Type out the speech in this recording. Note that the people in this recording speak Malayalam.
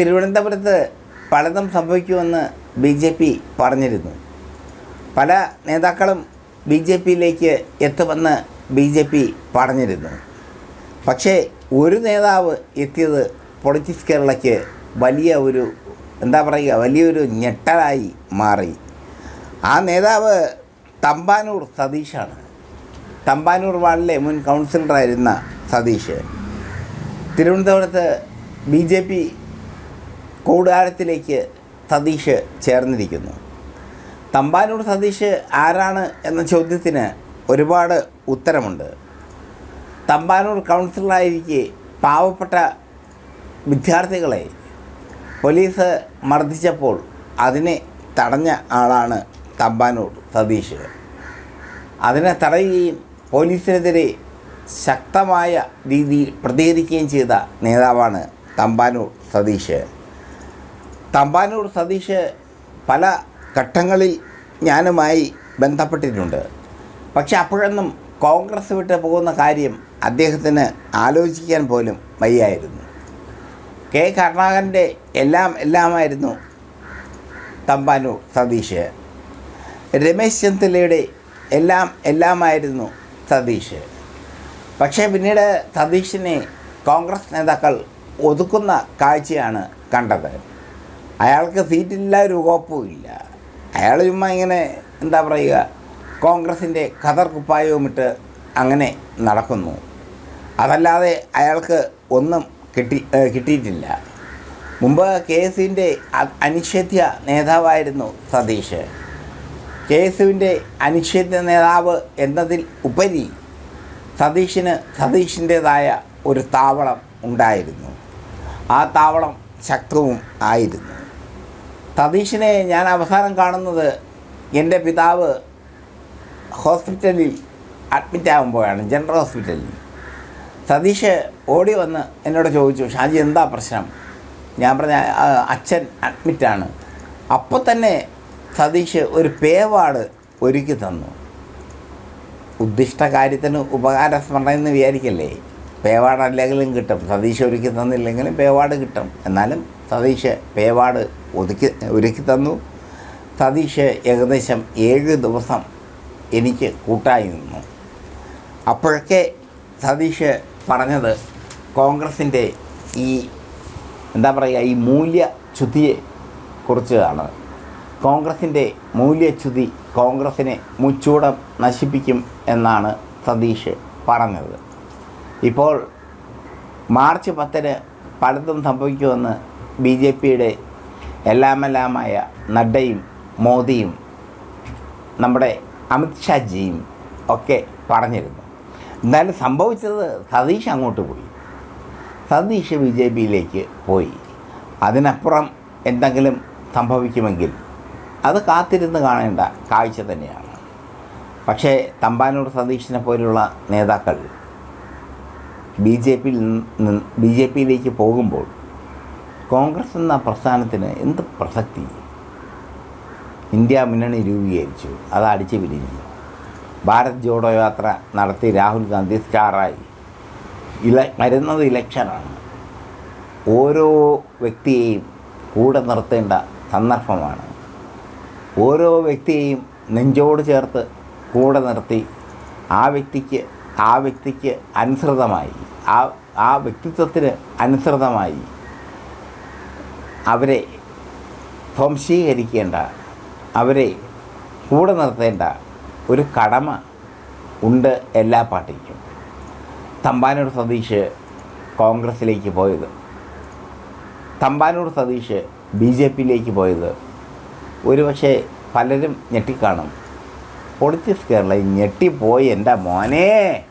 തിരുവനന്തപുരത്ത് പലതും സംഭവിക്കുമെന്ന് ബി ജെ പി പറഞ്ഞിരുന്നു. പല നേതാക്കളും ബി ജെ പിയിലേക്ക് എത്തുമെന്ന് ബി ജെ പി പറഞ്ഞിരുന്നു. പക്ഷേ ഒരു നേതാവ് എത്തിയത് പൊളിറ്റിക്സ് കേരളയ്ക്ക് വലിയ ഒരു എന്താ പറയുക വലിയൊരു ഞെട്ടലായി മാറി. ആ നേതാവ് തമ്പാനൂർ സതീഷാണ്. തമ്പാനൂർ വാർഡിലെ മുൻ കൗൺസിലറായിരുന്ന സതീഷ് തിരുവനന്തപുരത്ത് ബി ജെ പി കൂടാരത്തിലേക്ക് സതീഷ് ചേർന്നിരിക്കുന്നു. തമ്പാനൂർ സതീഷ് ആരാണ് എന്ന ചോദ്യത്തിന് ഒരുപാട് ഉത്തരമുണ്ട്. തമ്പാനൂർ കൗൺസിലറായിരിക്കെ പാവപ്പെട്ട വിദ്യാർത്ഥികളെ പോലീസ് മർദ്ദിച്ചപ്പോൾ അതിനെ തടഞ്ഞ ആളാണ് തമ്പാനൂർ സതീഷ്. അതിനെ തടയുകയും പോലീസിനെതിരെ ശക്തമായ രീതിയിൽ പ്രതികരിക്കുകയും ചെയ്ത നേതാവാണ് തമ്പാനൂർ സതീഷ്. തമ്പാനൂർ സതീഷ് പല ഘട്ടങ്ങളിൽ ഞാനുമായി ബന്ധപ്പെട്ടിട്ടുണ്ട്. പക്ഷെ അപ്പോഴൊന്നും കോൺഗ്രസ് വിട്ട് പോകുന്ന കാര്യം അദ്ദേഹത്തിന് ആലോചിക്കാൻ പോലും വയ്യായിരുന്നു. കെ കരുണാകരന്റെ എല്ലാം എല്ലാമായിരുന്നു തമ്പാനൂർ സതീഷ് രമേശ് ചെന്നിത്തലയുടെ എല്ലാം എല്ലാമായിരുന്നു സതീഷ് പക്ഷേ പിന്നീട് സതീഷിനെ കോൺഗ്രസ് നേതാക്കൾ ഒതുക്കുന്ന കാഴ്ചയാണ് കണ്ടത്. അയാൾക്ക് സീറ്റില്ല ഒരു കുഴപ്പമില്ല അയാൾ ചുമ്മാ ഇങ്ങനെ എന്താ പറയുക കോൺഗ്രസിന്റെ ഖദർ കുപ്പായവും ഇട്ട് അങ്ങനെ നടക്കുന്നു. അതല്ലാതെ അയാൾക്ക് ഒന്നും കിട്ടി കിട്ടിയിട്ടില്ല. മുമ്പ് കെ എസിന്റെ അനിഷേധ്യ നേതാവായിരുന്നു സതീഷ്. കെ എസുവിന്റെ അനിഷേധ്യ നേതാവ് എന്നതിൽ ഉപരി സതീഷിന് സതീഷിന്റേതായ ഒരു താവളം ഉണ്ടായിരുന്നു. ആ താവളം ശക്തവും ആയിരുന്നു. സതീഷിനെ ഞാൻ അവസാനം കാണുന്നത് എന്റെ പിതാവ് ഹോസ്പിറ്റലിൽ അഡ്മിറ്റ് ആകുമ്പോഴാണ് ജനറൽ ഹോസ്പിറ്റലിൽ സതീഷ് ഓടി വന്ന് എന്നോട് ചോദിച്ചു ഷാജി എന്താ പ്രശ്നം? ഞാൻ പറഞ്ഞ "ആ, അച്ഛൻ അഡ്മിറ്റാണ് അപ്പോൾ തന്നെ സതീഷ് ഒരു പേവാട് ഒരുക്കി തന്നു. ഉദ്ദിഷ്ട കാര്യത്തിന് ഉപകാരസ്മരണം എന്ന് വിചാരിക്കല്ലേ? പേവാട് അല്ലെങ്കിലും കിട്ടും. സതീഷ് ഒരുക്കി തന്നില്ലെങ്കിലും പേവാട് കിട്ടും. എന്നാലും സതീഷ് പേവാട് ഒതുക്കി ഒരുക്കി തന്നു. സതീഷ് ഏകദേശം ഏഴ് ദിവസം എനിക്ക് കൂട്ടായി നിന്നു. അപ്പോഴൊക്കെ സതീഷ് പറഞ്ഞത് കോൺഗ്രസിന്റെ ഈ എന്താ പറയുക ഈ മൂല്യച്യുതിയെ കുറിച്ചാണ്. കോൺഗ്രസിന്റെ മൂല്യച്യുതി കോൺഗ്രസിനെ മുച്ചൂടം നശിപ്പിക്കും എന്നാണ് സതീഷ് പറഞ്ഞത്. ഇപ്പോൾ മാർച്ച് പത്തിന് പലതും സംഭവിക്കുമെന്ന് ബി ജെ പിയുടെ എല്ലാമെല്ലാമായ നഡ്ഡയും മോദിയും നമ്മുടെ അമിത്ഷാജിയും ഒക്കെ പറഞ്ഞിരുന്നു. എന്നാലും സംഭവിച്ചത് സതീഷ് അങ്ങോട്ട് പോയി. സതീഷ് ബി ജെ പിയിലേക്ക് പോയി. അതിനപ്പുറം എന്തെങ്കിലും സംഭവിക്കുമെങ്കിൽ അത് കാത്തിരുന്ന് കാണേണ്ട കാഴ്ച തന്നെയാണ്. പക്ഷേ തമ്പാനൂർ സതീഷിനെ പോലുള്ള നേതാക്കൾ ബി ജെ പിയിൽ ബി ജെ പിയിലേക്ക് പോകുമ്പോൾ കോൺഗ്രസ് എന്ന പ്രസ്ഥാനത്തിന് എന്ത് പ്രസക്തി? ഇന്ത്യ മുന്നണി രൂപീകരിച്ചു. അത് അടിച്ചു പിരിഞ്ഞു. ഭാരത് ജോഡോ യാത്ര നടത്തി രാഹുൽ ഗാന്ധി സ്റ്റാറായി. ഇല വരുന്നത് ഇലക്ഷനാണ്. ഓരോ വ്യക്തിയെയും കൂടെ നിർത്തേണ്ട സന്ദർഭമാണ്. ഓരോ വ്യക്തിയെയും നെഞ്ചോട് ചേർത്ത് കൂടെ നിർത്തി ആ വ്യക്തിക്ക് ആ വ്യക്തിക്ക് അനുസൃതമായി ആ ആ വ്യക്തിത്വത്തിന് അനുസൃതമായി അവരെ ധ്വംസീകരിക്കേണ്ട അവരെ കൂടെ നിർത്തേണ്ട ഒരു കടമ ഉണ്ട് എല്ലാ പാർട്ടിക്കും. തമ്പാനൂർ സതീഷ് കോൺഗ്രസ്സിലേക്ക് പോയത്. തമ്പാനൂർ സതീഷ് ബി ജെ പിയിലേക്ക് പോയത്. ഒരുപക്ഷെ പലരും ഞെട്ടിക്കാണും. പൊളിറ്റിക്സ് കേരള ഞെട്ടിപ്പോയി. എന്റെ മോനെ?